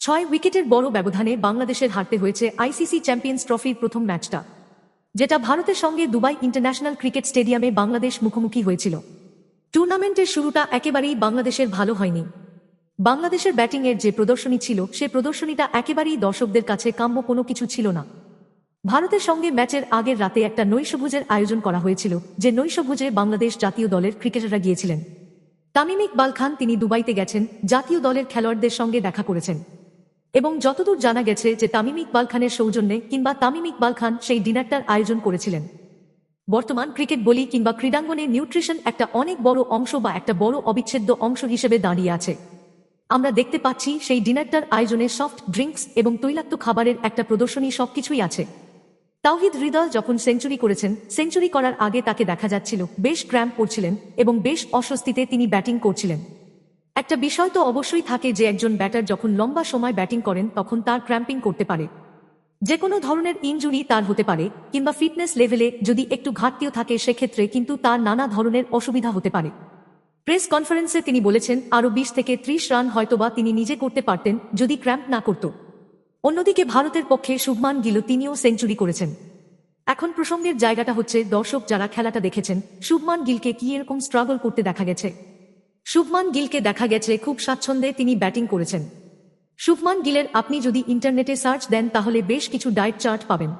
ছয় উইকেটের বড় ব্যবধানে বাংলাদেশের হারতে হয়েছে আইসিসি চ্যাম্পিয়ন্স ট্রফির প্রথম ম্যাচটা, যেটা ভারতের সঙ্গে দুবাই ইন্টারন্যাশনাল ক্রিকেট স্টেডিয়ামে বাংলাদেশ মুখোমুখি হয়েছিল। টুর্নামেন্টের শুরুটা একেবারেই বাংলাদেশের ভালো হয়নি। বাংলাদেশের ব্যাটিংয়ের যে প্রদর্শনী ছিল, সে প্রদর্শনীটা একেবারেই দর্শকদের কাছে কাম্য কোনো কিছু ছিল না। ভারতের সঙ্গে ম্যাচের আগের রাতে একটা নৈশভোজের আয়োজন করা হয়েছিল, যে নৈশভোজে বাংলাদেশ জাতীয় দলের ক্রিকেটাররা গিয়েছিলেন। তামিম ইকবাল খান তিনি দুবাইতে গেছেন, জাতীয় দলের খেলোয়াড়দের সঙ্গে দেখা করেছেন। এবং যতদূর জানা গেছে যে তামিম ইকবাল খানের সৌজন্যে কিংবা তামিম ইকবাল খান সেই ডিনারটার আয়োজন করেছিলেন। বর্তমান ক্রিকেট বলি কিংবা ক্রীড়াঙ্গনে নিউট্রিশন একটা অনেক বড় অংশ বা একটা বড় অবিচ্ছেদ্য অংশ হিসেবে দাঁড়িয়ে আছে। আমরা দেখতে পাচ্ছি সেই ডিনারটার আয়োজনে সফট ড্রিঙ্কস এবং তৈলাক্ত খাবারের একটা প্রদর্শনী সবকিছুই আছে। তাওহিদ হৃদয় যখন সেঞ্চুরি করেছেন, সেঞ্চুরি করার আগে তাকে দেখা যাচ্ছিল, বেশ ক্র্যাম্প করছিলেন এবং বেশ অস্বস্তিতে তিনি ব্যাটিং করছিলেন। একটা বিষয় তো অবশ্যই থাকে যে একজন ব্যাটার যখন লম্বা সময় ব্যাটিং করেন, তখন তার ক্র্যাম্পিং করতে পারে। যে কোনো ধরনের ইনজুরি তার হতে পারে, কিংবা ফিটনেস লেভেলে যদি একটু ঘাটতিও থাকে, সেক্ষেত্রে কিন্তু তার নানা ধরনের অসুবিধা হতে পারে। প্রেস কনফারেন্সে তিনি বলেছেন, আরও বিশ থেকে ত্রিশ রান হয়তোবা তিনি নিজে করতে পারতেন, যদি ক্র্যাম্প না করত। অন্যদিকে ভারতের পক্ষে শুভমান গিল তিনিও সেঞ্চুরি করেছেন। এখন প্রসঙ্গের জায়গাটা হচ্ছে দর্শক যারা খেলাটা দেখেছেন, শুভমান গিলকে কি এরকম স্ট্রাগল করতে দেখা গেছে? শুভমান গিলকে দেখা গেছে, খুব স্বাচ্ছন্দ্যে তিনি ব্যাটিং করেছেন। শুভমান গিলের আপনি যদি ইন্টারনেটে সার্চ দেন, তাহলে বেশ কিছু ডায়েট চার্ট পাবেন।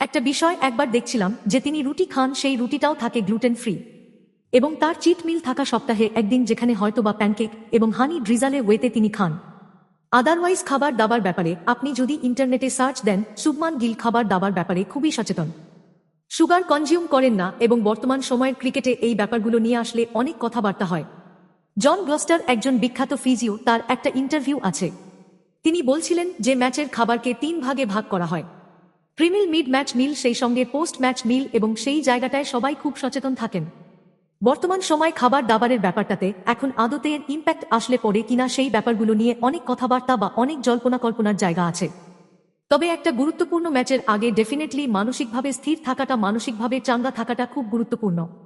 একটা বিষয় একবার দেখছিলাম যে তিনি রুটি খান, সেই রুটিটাও থাকে গ্লুটেন ফ্রি এবং তার চিট মিল থাকা সপ্তাহে একদিন যেখানে হয়তো বা প্যানকেক এবং হানি ড্রিজালে ওয়েতে তিনি খান। আদারওয়াইজ খাবার দাবার ব্যাপারে আপনি যদি ইন্টারনেটে সার্চ দেন, শুভমান গিল খাবার দাবার ব্যাপারে খুবই সচেতন। সুগার কনজিউম করেন না এবং বর্তমান সময়ের ক্রিকেটে এই ব্যাপারগুলো নিয়ে আসলে অনেক কথাবার্তা হয়। জন গ্লস্টার একজন বিখ্যাত ফিজিও, তার একটা ইন্টারভিউ আছে। তিনি বলছিলেন যে ম্যাচের খাবারকে তিন ভাগে ভাগ করা হয়। প্রিমিল মিড ম্যাচ মিল, সেই সঙ্গে পোস্ট ম্যাচ মিল এবং সেই জায়গাটায় সবাই খুব সচেতন থাকেন। বর্তমান সময় খাবার দাবারের ব্যাপারটাতে এখন আদতে এর ইম্প্যাক্ট আসলে পড়ে কিনা সেই ব্যাপারগুলো নিয়ে অনেক কথাবার্তা বা অনেক জল্পনা কল্পনার জায়গা আছে। তবে একটা গুরুত্বপূর্ণ ম্যাচের আগে ডেফিনেটলি মানসিকভাবে স্থির থাকাটা, মানসিকভাবে চাঙ্গা থাকাটা খুব গুরুত্বপূর্ণ।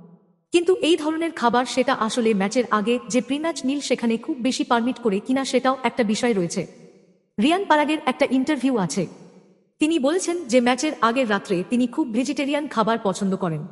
কিন্তু এই ধরনের খাবার সেটা আসলে ম্যাচের আগে যে প্রিম্যাচ নীল সেখানে খুব বেশি পারমিট করে কিনা সেটাও একটা বিষয় রয়েছে। রিয়ান পারাগের একটা ইন্টারভিউ আছে। তিনি বলছেন যে ম্যাচের আগের রাত্রে তিনি খুব ভেজিটেরিয়ান খাবার পছন্দ করেন।